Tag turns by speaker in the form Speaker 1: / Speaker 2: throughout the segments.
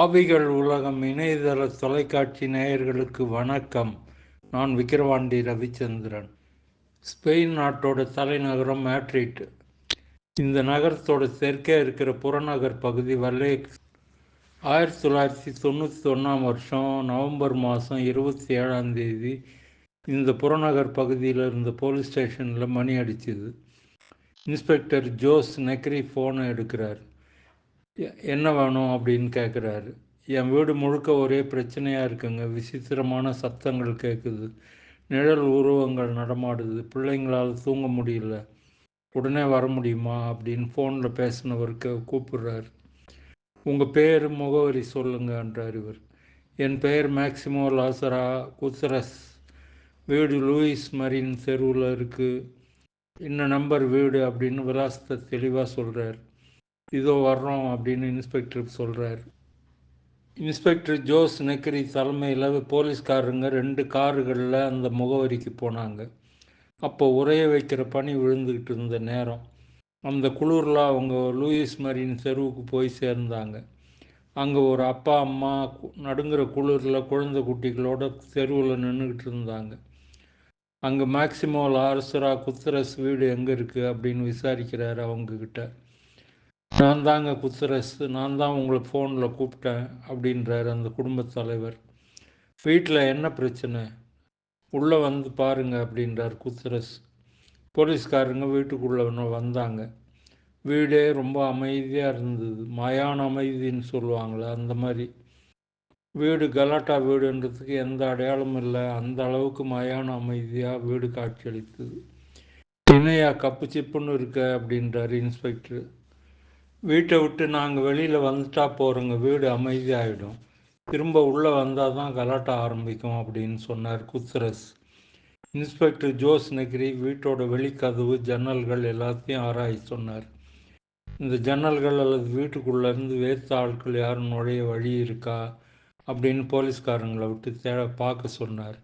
Speaker 1: ஆவிகள் உலகம் இணையதள தொலைக்காட்சி நேயர்களுக்கு வணக்கம். நான் விக்கிரவாண்டி ரவிச்சந்திரன். ஸ்பெயின் நாட்டோட தலைநகரம் மேட்ரிட். இந்த நகரத்தோட தெற்கே இருக்கிற புறநகர் பகுதி வல்லே ஆயிரத்தி தொள்ளாயிரத்தி தொண்ணூற்றி ஒன்றாம் வருஷம் நவம்பர் மாதம் இருபத்தி ஏழாம் தேதி இந்த புறநகர் பகுதியில் இருந்த போலீஸ் ஸ்டேஷனில் மணி அடிச்சுது. இன்ஸ்பெக்டர் ஜோஸ் நெக்ரி ஃபோனை எடுக்கிறார். என்ன வேணும் அப்படின்னு கேட்குறாரு என் வீடு முழுக்க ஒரே பிரச்சனையாக இருக்குங்க. விசித்திரமான சத்தங்கள் கேட்குது நிழல் உருவங்கள் நடமாடுது. பிள்ளைங்களால் தூங்க முடியல. உடனே வர முடியுமா அப்படின்னு ஃபோனில் பேசினவருக்கு கூப்பிடுறாரு. உங்கள் பேர் முகவரி சொல்லுங்கன்றார் இவர். என் பெயர் மேக்சிமோ லாசரா குசரஸ் வீடு லூயிஸ் மரின் தெருவில் இருக்குது இன்ன நம்பர் வீடு அப்படின்னு விலாசத்தை தெளிவாக சொல்கிறார் இதோ வர்றோம் அப்படின்னு இன்ஸ்பெக்டர் சொல்கிறார் இன்ஸ்பெக்டர் ஜோஸ் நெக்கரி தலைமையில் போலீஸ்காரங்க ரெண்டு காருகளில் அந்த முகவரிக்கு போனாங்க. அப்போ உரைய வைக்கிற பனி விழுந்துக்கிட்டு இருந்த நேரம். அந்த குளிரில் அவங்க லூயிஸ் மரின் தெருவுக்கு போய் சேர்ந்தாங்க. அங்கே ஒரு அப்பா அம்மா நடுங்கிற குளிரில் குழந்தை குட்டிகளோட தெருவில் நின்றுக்கிட்டு இருந்தாங்க. அங்கே மேக்சிமோ லாரசரா குத்துரஸ் வீடு எங்கே இருக்குது அப்படின்னு விசாரிக்கிறாரு அவங்கக்கிட்ட நான் தாங்க குத்தரஸ் நான் தான் உங்களை ஃபோனில் கூப்பிட்டேன் அப்படின்றார் அந்த குடும்பத் தலைவர். வீட்டில் என்ன பிரச்சனை? உள்ளே வந்து பாருங்க அப்படின்றார் குத்துரஸ் போலீஸ்காரங்க வீட்டுக்குள்ளே வந்தாங்க. வீடே ரொம்ப அமைதியாக இருந்தது. மயான அமைதின்னு சொல்லுவாங்களே அந்த மாதிரி. வீடு கலாட்டா வீடுன்றதுக்கு எந்த அடையாளமும் இல்லை. அந்த அளவுக்கு மயான அமைதியாக வீடு காட்சியளித்தது இணையா கப்பு சிப்புன்னு இருக்க அப்படின்றார் இன்ஸ்பெக்டர் வீட்டை விட்டு நாங்கள் வெளியில் வந்துட்டா போகிறோங்க வீடு அமைதியாகிடும் திரும்ப உள்ளே வந்தால் தான் கலாட்ட ஆரம்பிக்கும் அப்படின்னு சொன்னார் குத்ரஸ். இன்ஸ்பெக்டர் ஜோஸ் நெக்ரி வீட்டோட வெளிக்கதவு ஜன்னல்கள் எல்லாத்தையும் ஆராய் சொன்னார். இந்த ஜன்னல்கள் அல்லது வீட்டுக்குள்ளேருந்து வேத்த ஆட்கள் யாரும் நுழைய வழி இருக்கா? அப்படின்னு போலீஸ்காரங்களை விட்டு தே பார்க்க சொன்னார்.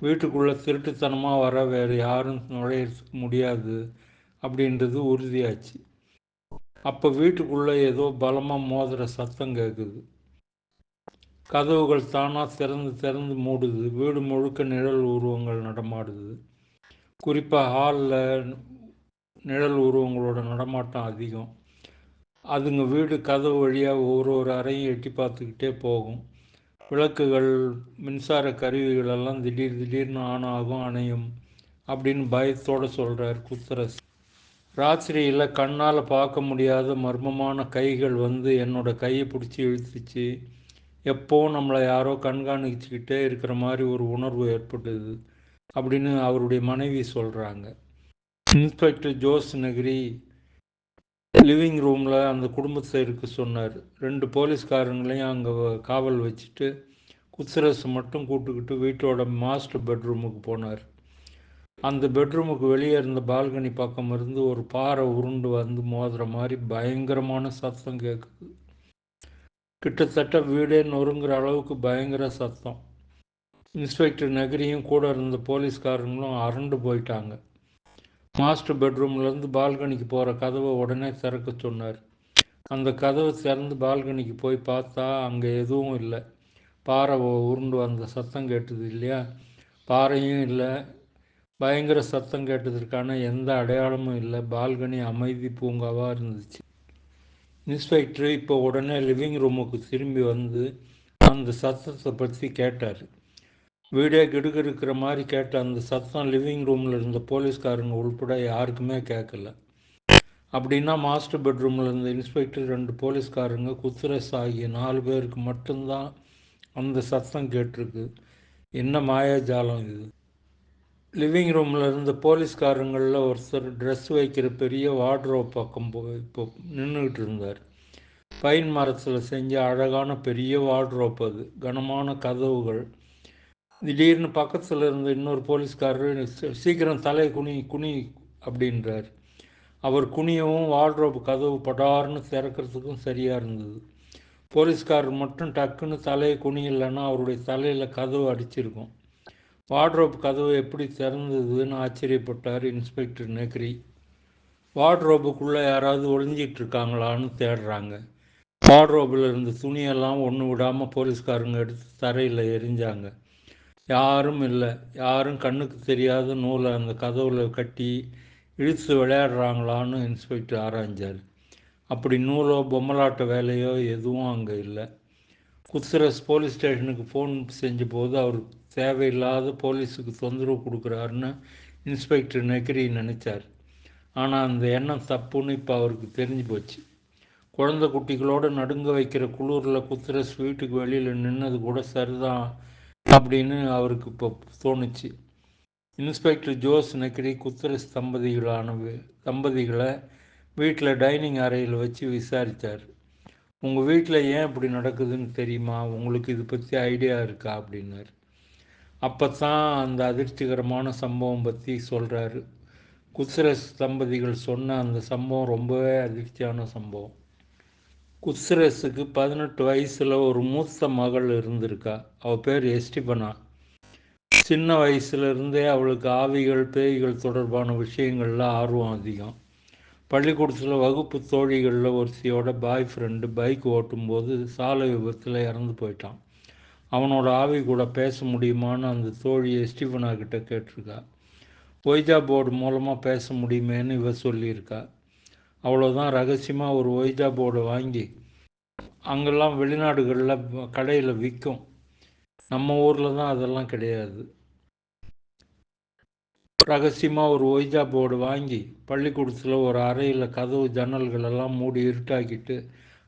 Speaker 1: வீட்டுக்குள்ளே திருட்டுத்தனமாக வர வேறு யாரும் நுழைய முடியாது அப்படின்றது உறுதியாச்சு. அப்போ வீட்டுக்குள்ளே ஏதோ பலமாக மோதுகிற சத்தம் கேட்குது கதவுகள் தானாக திறந்து திறந்து மூடுது. வீடு முழுக்க நிழல் உருவங்கள் நடமாடுது. குறிப்பாக ஹாலில் நிழல் உருவங்களோட நடமாட்டம் அதிகம். அதுங்க வீடு கதவு வழியாக ஒரு ஒரு அறையும் எட்டி பார்த்துக்கிட்டே போகும். விளக்குகள் மின்சார கருவிகள் எல்லாம் திடீர் திடீர்னு ஆன் ஆகும் அணையும் அப்படின்னு பயத்தோடு சொல்கிறார் குத்தரஸ் ராத்திரியில் கண்ணால் பார்க்க முடியாத மர்மமான கைகள் வந்து என்னோட கையை பிடிச்சி இழுத்துச்சு. எப்போ நம்மளை யாரோ கண்காணிச்சுக்கிட்டே இருக்கிற மாதிரி ஒரு உணர்வு ஏற்பட்டது அப்படின்னு அவருடைய மனைவி சொல்கிறாங்க இன்ஸ்பெக்டர் ஜோஸ் நகரி லிவிங் ரூமில் அந்த குடும்பத்தை இருக்க சொன்னார். ரெண்டு போலீஸ்காரங்களையும் அங்கே காவல் வச்சுட்டு குத்ரஸ் மட்டும் கூட்டுக்கிட்டு வீட்டோட மாஸ்டர் பெட்ரூமுக்கு போனார். அந்த பெட்ரூமுக்கு வெளியே இருந்த பால்கனி பக்கம் இருந்து ஒரு பாறை உருண்டு வந்து மோதுற மாதிரி பயங்கரமான சத்தம் கேட்குது கிட்டத்தட்ட வீடே நொறுங்குற அளவுக்கு பயங்கர சத்தம். இன்ஸ்பெக்டர் நகரியும் கூட இருந்த போலீஸ்காரங்களும் அரண்டு போயிட்டாங்க. மாஸ்டர் பெட்ரூம்லேருந்து பால்கனிக்கு போகிற கதவை உடனே திறக்க சொன்னார். அந்த கதவை திறந்து பால்கனிக்கு போய் பார்த்தா அங்கே எதுவும் இல்லை. பாறை உருண்டு வந்த சத்தம் கேட்டது இல்லையா? பாறையும் இல்லை பயங்கர சத்தம் கேட்டதற்கான எந்த அடையாளமும் இல்லை. பால்கனி அமைதி பூங்காவாக இருந்துச்சு. இன்ஸ்பெக்டர் இப்போ உடனே லிவிங் ரூமுக்கு திரும்பி வந்து அந்த சத்தத்தை பற்றி கேட்டார். வீடே கிடுகிடுக்கிற மாதிரி கேட்ட அந்த சத்தம் லிவிங் ரூமில் இருந்த போலீஸ்காரங்க உள்பட யாருக்குமே கேட்கல. அப்படின்னா மாஸ்டர் பெட்ரூமில் இருந்த இன்ஸ்பெக்டர் ரெண்டு போலீஸ்காரங்க குத்துரஸ் ஆகிய நாலு பேருக்கு மட்டும்தான் அந்த சத்தம் கேட்டிருக்கு. என்ன மாயாஜாலம் இது? லிவிங் ரூமில் இருந்த போலீஸ்காரங்களில் ஒருத்தர் ட்ரெஸ் வைக்கிற பெரிய வார்ட்ரோப் பக்கம் போய் இப்போ நின்றுக்கிட்டு இருந்தார். பைன் மரத்தில் செஞ்ச அழகான பெரிய வார்ட்ரோப் அது. கனமான கதவுகள். திடீர்னு பக்கத்தில் இருந்த இன்னொரு போலீஸ்காரர் சீக்கிரம் தலை குனி குனி அப்படின்றார். அவர் குனியவும் வார்ட்ரோப் கதவு படார்னு திறக்கிறதுக்கும் சரியாக இருந்தது. போலீஸ்காரர் மட்டும் டக்குன்னு தலையை குனியலைன்னா அவருடைய தலையில் கதவு அடிச்சிருக்கும். வார்ட்ரோப் கதவு எப்படி திறந்ததுன்னு ஆச்சரியப்பட்டார் இன்ஸ்பெக்டர் நெக்ரி. வார்ட்ரோபுக்குள்ளே யாராவது ஒளிஞ்சிட்டு இருக்காங்களான்னு தேடுறாங்க. வார்ட்ரோபில் இருந்த துணியெல்லாம் ஒன்று விடாமல் போலீஸ்காரங்க எடுத்து தரையில் எரிஞ்சாங்க. யாரும் இல்லை. யாரும் கண்ணுக்கு தெரியாத நூலை அந்த கதவில் கட்டி இழுத்து விளையாடுறாங்களான்னு இன்ஸ்பெக்டர் ஆராய்ஞ்சார். அப்படி நூலோ பொம்மலாட்ட வேலையோ எதுவும் அங்கே இல்லை. குத்ரஸ் போலீஸ் ஸ்டேஷனுக்கு ஃபோன் செஞ்ச போது அவர் தேவையில்லாத போலீஸுக்கு தொந்தரவு கொடுக்குறாருன்னு இன்ஸ்பெக்டர் நெக்ரி நினச்சார். ஆனால் அந்த எண்ணம் தப்புன்னு இப்போ அவருக்கு தெரிஞ்சு போச்சு. குழந்தை குட்டிகளோடு நடுங்க வைக்கிற குளூரில் குத்துற வீட்டுக்கு வெளியில் நின்னது கூட சரிதான் அப்படின்னு அவருக்கு இப்போ தோணுச்சு. இன்ஸ்பெக்டர் ஜோஸ் நெக்கிரி குத்துரஸ் தம்பதிகளான தம்பதிகளை வீட்டில் டைனிங் அறையில் வச்சு விசாரித்தார் உங்கள் வீட்டில் ஏன் இப்படி நடக்குதுன்னு தெரியுமா? உங்களுக்கு இது பற்றி ஐடியா இருக்கா? அப்படின்னாரு. அப்போ தான் அந்த அதிர்ச்சிகரமான சம்பவம் பற்றி சொல்கிறாரு குஸ்ர தம்பதிகள் சொன்ன அந்த சம்பவம் ரொம்பவே அதிர்ச்சியான சம்பவம். குஸ்ரஸுக்கு பதினெட்டு வயசில் ஒரு மூத்த மகள் இருந்திருக்கா. அவள் பேர் எஸ்டிபனா. சின்ன வயசுலேருந்தே அவளுக்கு ஆவிகள் பேய்கள் தொடர்பான விஷயங்களில் ஆர்வம் அதிகம். பள்ளிக்கூடத்தில் வகுப்பு தோழிகளில் ஒருத்தியோட பாய் ஃப்ரெண்டு பைக் ஓட்டும்போது சாலை விபத்தில் இறந்து போயிட்டான். அவனோட ஆவி கூட பேச முடியுமான்னு அந்த தோழி எஸ்டிஃபனா கிட்ட கேட்டிருக்கா. ஒய்ஜா போர்டு மூலமாக பேச முடியுமேன்னு இவ சொல்லியிருக்கா. அவ்வளோதான் ரகசியமாக ஒரு ஒய்ஜா போர்டை வாங்கி அங்கெல்லாம் வெளிநாடுகளில் கடையில் விற்கும் நம்ம ஊரில் தான் அதெல்லாம் கிடையாது. ரகசியமாக ஒரு ஒய்ஜா போர்டு வாங்கி பள்ளிக்கூடத்தில் ஒரு அறையில் கதவு ஜன்னல்களெல்லாம் மூடி இருட்டாக்கிட்டு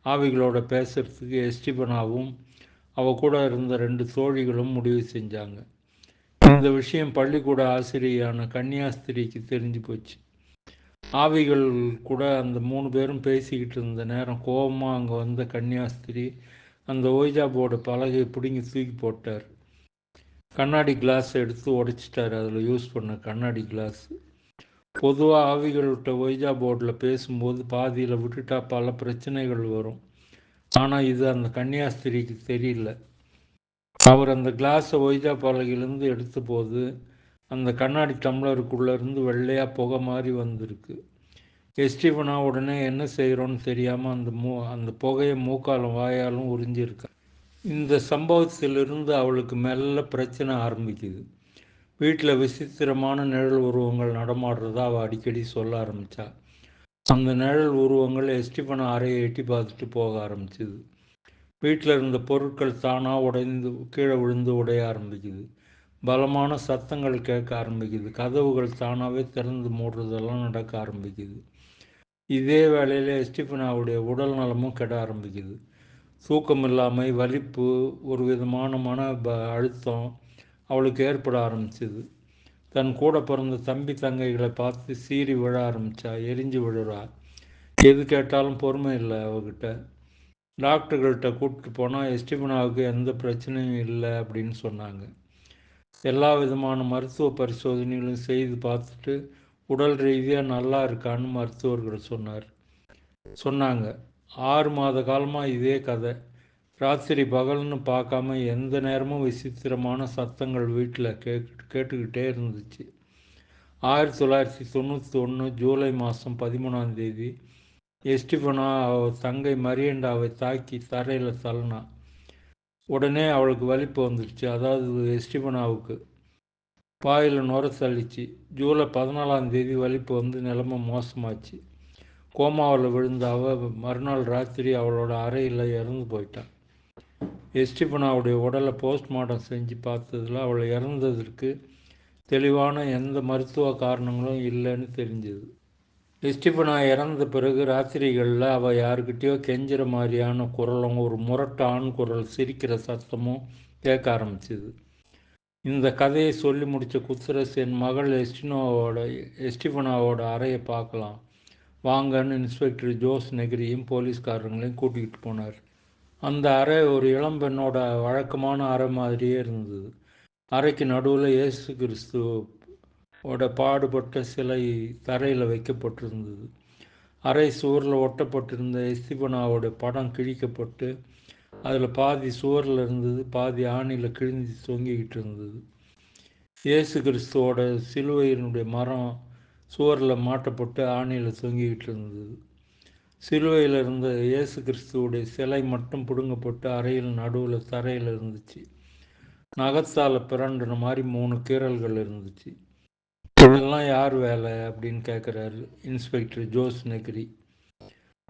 Speaker 1: ஆவிகளோட பேசுகிறதுக்கு எஸ்டிபனாவும் அவ கூட இருந்த ரெண்டு தோழிகளும் முடிவு செஞ்சாங்க. இந்த விஷயம் பள்ளிக்கூட ஆசிரியான கன்னியாஸ்திரிக்கு தெரிஞ்சு போச்சு. ஆவிகள் கூட அந்த மூணு பேரும் பேசிக்கிட்டு இருந்த நேரம் கோபமாக அங்கே வந்த கன்னியாஸ்திரி அந்த ஓய்ஜா போர்டு பலகையை பிடுங்கி தூக்கி போட்டார். கண்ணாடி கிளாஸ் எடுத்து உடைச்சிட்டார். அதில் யூஸ் பண்ண கண்ணாடி கிளாஸ். பொதுவாக ஆவிகள்கிட்ட ஒய்ஜா போர்டில் பேசும்போது பாதியில் விட்டுட்டா பல பிரச்சனைகள் வரும். ஆனால் இது அந்த கன்னியாஸ்திரிக்கு தெரியல. அவர் அந்த கிளாஸை ஒய்தா பலகையிலேருந்து எடுத்த போது அந்த கண்ணாடி டம்ளருக்குள்ளேருந்து வெள்ளையாக புகை மாதிரி வந்திருக்கு. எஸ்டிஃபனா உடனே என்ன செய்கிறோன்னு தெரியாமல் அந்த மூ அந்த புகையை மூக்காலும் வாயாலும் உறிஞ்சிருக்கா. இந்த சம்பவத்திலிருந்து அவளுக்கு மெல்ல பிரச்சனை ஆரம்பிக்குது. வீட்டில் விசித்திரமான நிழல் உருவங்கள் நடமாடுறதா அவள் அடிக்கடி சொல்ல ஆரம்பித்தாள் அந்த நிழல் உருவங்கள் எஸ்டிஃபனா அறையை எட்டி பார்த்துட்டு போக ஆரம்பிச்சுது. வீட்டில் இருந்த பொருட்கள் தானாக உடைந்து கீழே விழுந்து உடைய ஆரம்பிக்குது. பலமான சத்தங்கள் கேட்க ஆரம்பிக்குது. கதவுகள் தானாகவே திறந்து மூடுறதெல்லாம் நடக்க ஆரம்பிக்குது. இதே வேளையில் எஸ்டிஃபனாவுடைய உடல் நலமும் கெட ஆரம்பிக்குது. தூக்கம் இல்லாமல் வலிப்பு ஒரு விதமான மன ப அழுத்தம் அவளுக்கு ஏற்பட ஆரம்பிச்சுது. தன் கூட பிறந்த தம்பி தங்கைகளை பார்த்து சீறி விழ ஆரம்பித்தா எரிஞ்சு விழுறா. எது கேட்டாலும் பொறுமை இல்லை அவகிட்ட. டாக்டர்கள்ட்ட கூப்பிட்டு போனால் எஸ்டிபனாவுக்கு எந்த பிரச்சனையும் இல்லை அப்படின்னு சொன்னாங்க. எல்லா விதமான மருத்துவ பரிசோதனைகளும் செய்து பார்த்துட்டு உடல் ரீதியாக நல்லா இருக்கான்னு மருத்துவர்கள் சொன்னார். சொன்னாங்க. ஆறு மாத காலமாக இதே கதை. ராத்திரி பகல்னு பார்க்காம எந்த நேரமும் விசித்திரமான சத்தங்கள் வீட்டில் கேட் கேட்டுக்கிட்டே இருந்துச்சு. ஆயிரத்தி தொள்ளாயிரத்தி தொண்ணூற்றி ஒன்று ஜூலை மாதம் பதிமூணாம் தேதி எஸ்டிஃபனா அவ தங்கை மரியண்டாவை தாக்கி தரையில் தள்ளினா உடனே அவளுக்கு வலிப்பு வந்துடுச்சு அதாவது எஸ்டிபனாவுக்கு பாயில் நுர தள்ளிச்சு. ஜூலை பதினாலாம் தேதி வலிப்பு வந்து நிலைமை மோசமாச்சு. கோமாவில் விழுந்த அவள் மறுநாள் ராத்திரி அவளோட அறையில் இறந்து போயிட்டான். எஸ்டிபனாவுடைய உடலை போஸ்ட்மார்ட்டம் செஞ்சு பார்த்ததில் அவள் இறந்ததற்கு தெளிவான எந்த மருத்துவ காரணங்களும் இல்லைன்னு தெரிஞ்சது. எஸ்டிபனா இறந்த பிறகு ராத்திரிகளில் அவள் யாருக்கிட்டேயோ கெஞ்சுற மாதிரியான குரலும் ஒரு முரட்டு ஆண் குரல் சிரிக்கிற சத்தமும் கேட்க ஆரம்பிச்சுது. இந்த கதையை சொல்லி முடித்த குத்ரஸ் என் மகள் எஸ்டினோவோட எஸ்டிபனாவோட அறையை பார்க்கலாம். வாங்கன்னு இன்ஸ்பெக்டர் ஜோஸ் நெகிரியும் போலீஸ்காரங்களையும் கூட்டிகிட்டு போனார். அந்த அறை ஒரு இளம்பெண்ணோட வழக்கமான அறை மாதிரியே இருந்தது. அறைக்கு நடுவில் இயேசு கிறிஸ்து ஓட பாடுபட்ட சிலை தரையில் வைக்கப்பட்டிருந்தது. அறை சுவரில் ஒட்டப்பட்டிருந்த எஸ்திபனாவோட படம் கிழிக்கப்பட்டு அதில் பாதி சுவரில் இருந்தது பாதி ஆணியில் கிழிஞ்சு தொங்கிக்கிட்டு இருந்தது. இயேசு கிறிஸ்துவோட சிலுவையினுடைய மரம் சுவரில் மாட்டப்பட்டு ஆணியில் தொங்கிக்கிட்டு இருந்தது. சிலுவையில் இருந்த இயேசு கிறிஸ்துவோடைய சிலை மட்டும் பிடுங்கப்பட்டு அறையில் நடுவில் தரையில் இருந்துச்சு. நகத்தால் பிறண்டுன மாதிரி மூணு கீரல்கள் இருந்துச்சு. இதெல்லாம் யார் வேலை அப்படின்னு கேட்குறாரு இன்ஸ்பெக்டர் ஜோஸ் நெகிரி.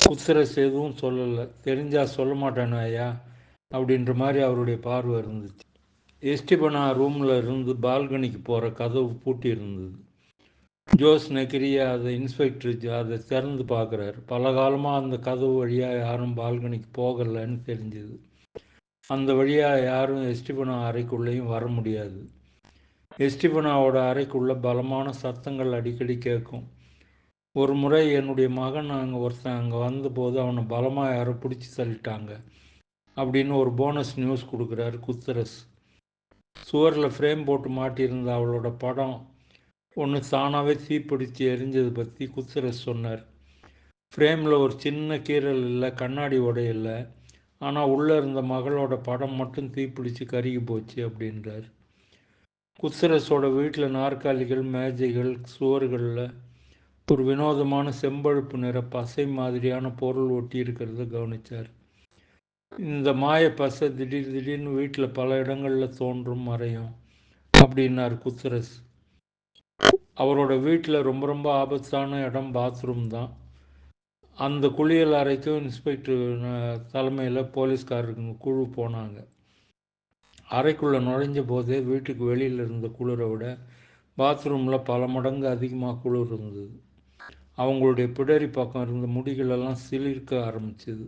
Speaker 1: உத்தரஸ் எதுவும் சொல்லலை. தெரிஞ்சா சொல்ல மாட்டேனா ஐயா அப்படின்ற மாதிரி அவருடைய பார்வை இருந்துச்சு. எஸ்டிபனா ரூமில் இருந்து பால்கனிக்கு போகிற கதவு பூட்டி இருந்தது. ஜோஸ் நெகிரி அதை இன்ஸ்பெக்டர் அதை திறந்து பார்க்குறாரு. பல காலமாக அந்த கதவு வழியாக யாரும் பால்கனிக்கு போகலைன்னு தெரிஞ்சுது. அந்த வழியாக யாரும் எஸ்டிபனா அறைக்குள்ளேயும் வர முடியாது. எஸ்டிபனாவோட அறைக்குள்ளே பலமான சத்தங்கள் அடிக்கடி கேட்கும். ஒரு முறை என்னுடைய மகன் அங்கே ஒருத்தன் அங்கே வந்தபோது அவனை பலமாக யாரோ பிடிச்சி தள்ளிட்டாங்க அப்படின்னு ஒரு போனஸ் நியூஸ் கொடுக்குறாரு குத்தரஸ். சுவரில் ஃப்ரேம் போட்டு மாட்டியிருந்த அவளோட படம் ஒன்று தானாகவே தீப்பிடித்து எரிஞ்சதை பற்றி குத்தரஸ் சொன்னார். ஃப்ரேமில் ஒரு சின்ன கீரல் இல்லை கண்ணாடி உடையில்லை ஆனால் உள்ளே இருந்த மகளோட படம் மட்டும் தீப்பிடிச்சு கருகி போச்சு அப்படின்றார். குத்தரஸோட வீட்டில் நாற்காலிகள் மேஜைகள் சுவர்களில் ஒரு வினோதமான செம்பழுப்பு நிற பசை மாதிரியான பொருள் ஒட்டி இருக்கிறத கவனித்தார் இந்த மாய பசை திடீர் திடீர்னு வீட்டில் பல இடங்களில் தோன்றும் மறையும் அப்படின்னார் குத்தரஸ். அவரோட வீட்டில் ரொம்ப ரொம்ப ஆபத்தான இடம் பாத்ரூம் தான். அந்த குளியல் அறைக்கும் இன்ஸ்பெக்டர் தலைமையில் போலீஸ்காரங்க குழு போனாங்க. அறைக்குள்ளே நுழைஞ்ச போதே வீட்டுக்கு வெளியில் இருந்த குளிரை விட பாத்ரூமில் பல மடங்கு அதிகமாக குளிர் இருந்தது. அவங்களுடைய பிடரி பக்கம் இருந்த முடிகளெல்லாம் சிலிர்க்க ஆரம்பிச்சது.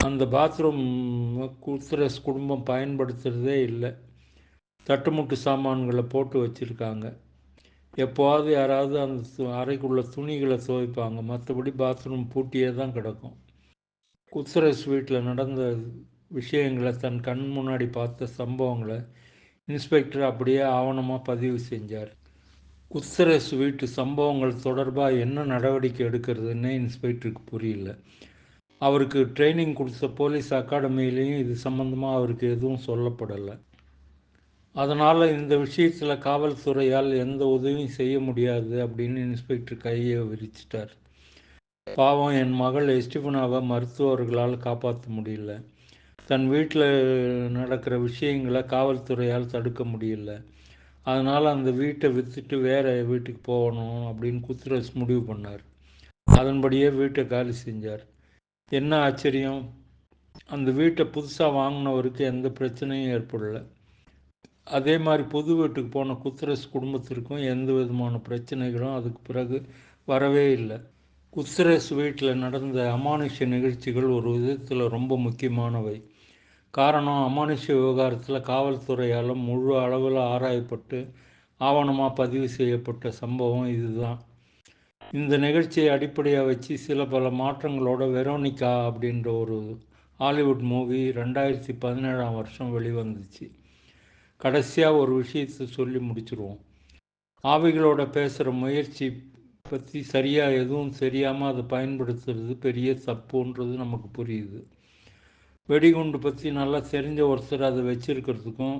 Speaker 1: அந்த பாத்ரூம் குத்ரஸ் குடும்பம் பயன்படுத்துகிறதே இல்லை. தட்டுமுட்டு சாமான்களை போட்டு வச்சுருக்காங்க. எப்போது யாராவது அந்த அறைக்குள்ள துணிகளை துவைப்பாங்க. மற்றபடி பாத்ரூம் பூட்டியே தான் கிடக்கும். குத்ரஸ் வீட்டில் நடந்த விஷயங்களை தன் கண் முன்னாடி பார்த்த சம்பவங்களை இன்ஸ்பெக்டர் அப்படியே ஆவணமாக பதிவு செஞ்சார். குத்ரஸ் வீட்டு சம்பவங்கள் தொடர்பாக என்ன நடவடிக்கை எடுக்கிறதுன்னு இன்ஸ்பெக்டருக்கு புரியல. அவருக்கு ட்ரைனிங் கொடுத்த போலீஸ் அகாடமியிலையும் இது சம்மந்தமாக அவருக்கு எதுவும் சொல்லப்படலை. அதனால் இந்த விஷயத்தில் காவல்துறையால் எந்த உதவியும் செய்ய முடியாது அப்படின்னு இன்ஸ்பெக்டர் கையை விரிச்சிட்டார். பாவம் என் மகள் எஸ்டிபனாவை மருத்துவர்களால் காப்பாற்ற முடியல. தன் வீட்டில் நடக்கிற விஷயங்களை காவல்துறையால் தடுக்க முடியல. அதனால் அந்த வீட்டை விற்றுட்டு வேறு வீட்டுக்கு போகணும் அப்படின்னு குத்ரஸ் முடிவு பண்ணார். அதன்படியே வீட்டை காலி செஞ்சார். என்ன ஆச்சரியம்? அந்த வீட்டை புதுசாக வாங்கினவருக்கு எந்த பிரச்சனையும் ஏற்படலை. அதே மாதிரி புது வீட்டுக்கு போன குத்ரஸ் குடும்பத்திற்கும் எந்த விதமான பிரச்சனைகளும் அதுக்கு பிறகு வரவே இல்லை. குத்ரஸ் வீட்டில் நடந்த அமானுஷ நிகழ்ச்சிகள் ஒரு விதத்தில் ரொம்ப முக்கியமானவை. காரணம் அமானுஷ விவகாரத்தில் காவல்துறையால் முழு அளவில் ஆராயப்பட்டு ஆவணமாக பதிவு செய்யப்பட்ட சம்பவம் இதுதான். இந்த நிகழ்ச்சியை அடிப்படையாக வச்சு சில பல மாற்றங்களோட வெரோனிகா அப்படின்ற ஒரு ஹாலிவுட் மூவி ரெண்டாயிரத்தி பதினேழாம் வருஷம் வெளிவந்துச்சு. கடைசியாக ஒரு விஷயத்தை சொல்லி முடிச்சிருவோம். ஆவிகளோட பேசுகிற முயற்சி பற்றி சரியாக எதுவும் தெரியாமல் அதை பயன்படுத்துறது பெரிய தப்புன்றது நமக்கு புரியுது. வெடிகுண்டு பற்றி நல்லா தெரிஞ்ச ஒருத்தர் அதை வச்சிருக்கிறதுக்கும்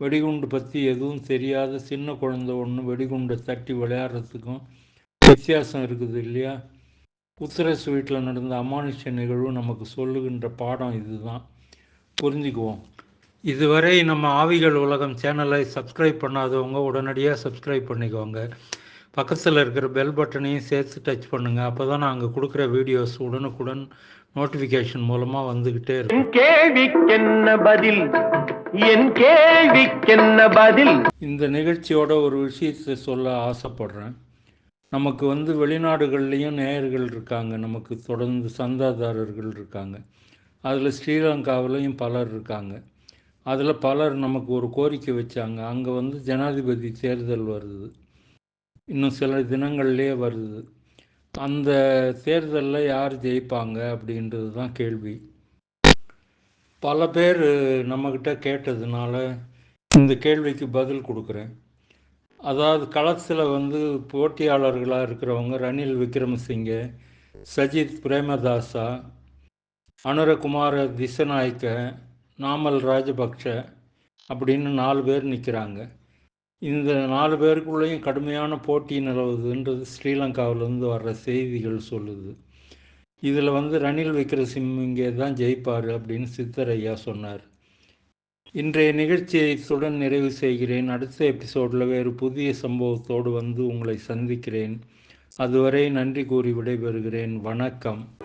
Speaker 1: வெடிகுண்டு பற்றி எதுவும் தெரியாத சின்ன குழந்தை ஒன்று வெடிகுண்டை தட்டி விளையாடுறதுக்கும் வித்தியாசம் இருக்குது இல்லையா? உத்தரஸ் வீட்டில் நடந்த அமானுஷ நிகழ்வு நமக்கு சொல்லுகின்ற பாடம் இதுதான். புரிஞ்சுக்குவோம். இதுவரை நம்ம ஆவிகள் உலகம் சேனலை சப்ஸ்கிரைப் பண்ணாதவங்க உடனடியாக சப்ஸ்கிரைப் பண்ணிக்கோங்க. பக்கத்தில் இருக்கிற பெல் பட்டனையும் சேர்த்து டச் பண்ணுங்கள் அப்போ தான் நாங்கள் கொடுக்குற வீடியோஸ் உடனுக்குடன் நோட்டிஃபிகேஷன் மூலமாக வந்துக்கிட்டே இருக்கும்.
Speaker 2: கேள்விக்கென்ன பதில்? என் கேள்விக்கென்ன பதில்?
Speaker 1: இந்த நிகழ்ச்சியோட ஒரு விஷயத்தை சொல்ல ஆசைப்படுறேன். நமக்கு வந்து வெளிநாடுகள்லேயும் நேயர்கள் இருக்காங்க. நமக்கு தொடர்ந்து சந்தாதாரர்கள் இருக்காங்க. அதில் ஸ்ரீலங்காவிலையும் பலர் இருக்காங்க. அதில் பலர் நமக்கு ஒரு கோரிக்கை வச்சாங்க. அங்கே வந்து ஜனாதிபதி தேர்தல் வருது. இன்னும் சில தினங்கள்லேயே வருது. அந்த தேர்தலில் யார் ஜெயிப்பாங்க அப்படின்றது தான் கேள்வி. பல பேர் நம்மக்கிட்ட கேட்டதுனால இந்த கேள்விக்கு பதில் கொடுக்குறேன். அதாவது களத்தில் வந்து போட்டியாளர்களாக இருக்கிறவங்க ரணில் விக்ரமசிங்கே சஜித் பிரேமதாசா அனுரகுமார திசநாயக்க நாமல் ராஜபக்ஷ அப்படின்னு நாலு பேர் நிற்கிறாங்க இந்த நாலு பேருக்குள்ளேயும் கடுமையான போட்டி நிலவுதுன்றது ஸ்ரீலங்காவிலேருந்து வர்ற செய்திகள் சொல்லுது. இதில் வந்து ரணில் விக்ரமசிங்கே தான் ஜெயிப்பார் அப்படின்னு சித்தரையா சொன்னார். இன்றைய நிகழ்ச்சியை இத்துடன் நிறைவு செய்கிறேன். அடுத்த எபிசோடில் வேறு புதிய சம்பவத்தோடு வந்து உங்களை சந்திக்கிறேன். அதுவரை நன்றி கூறி விடைபெறுகிறேன். வணக்கம்.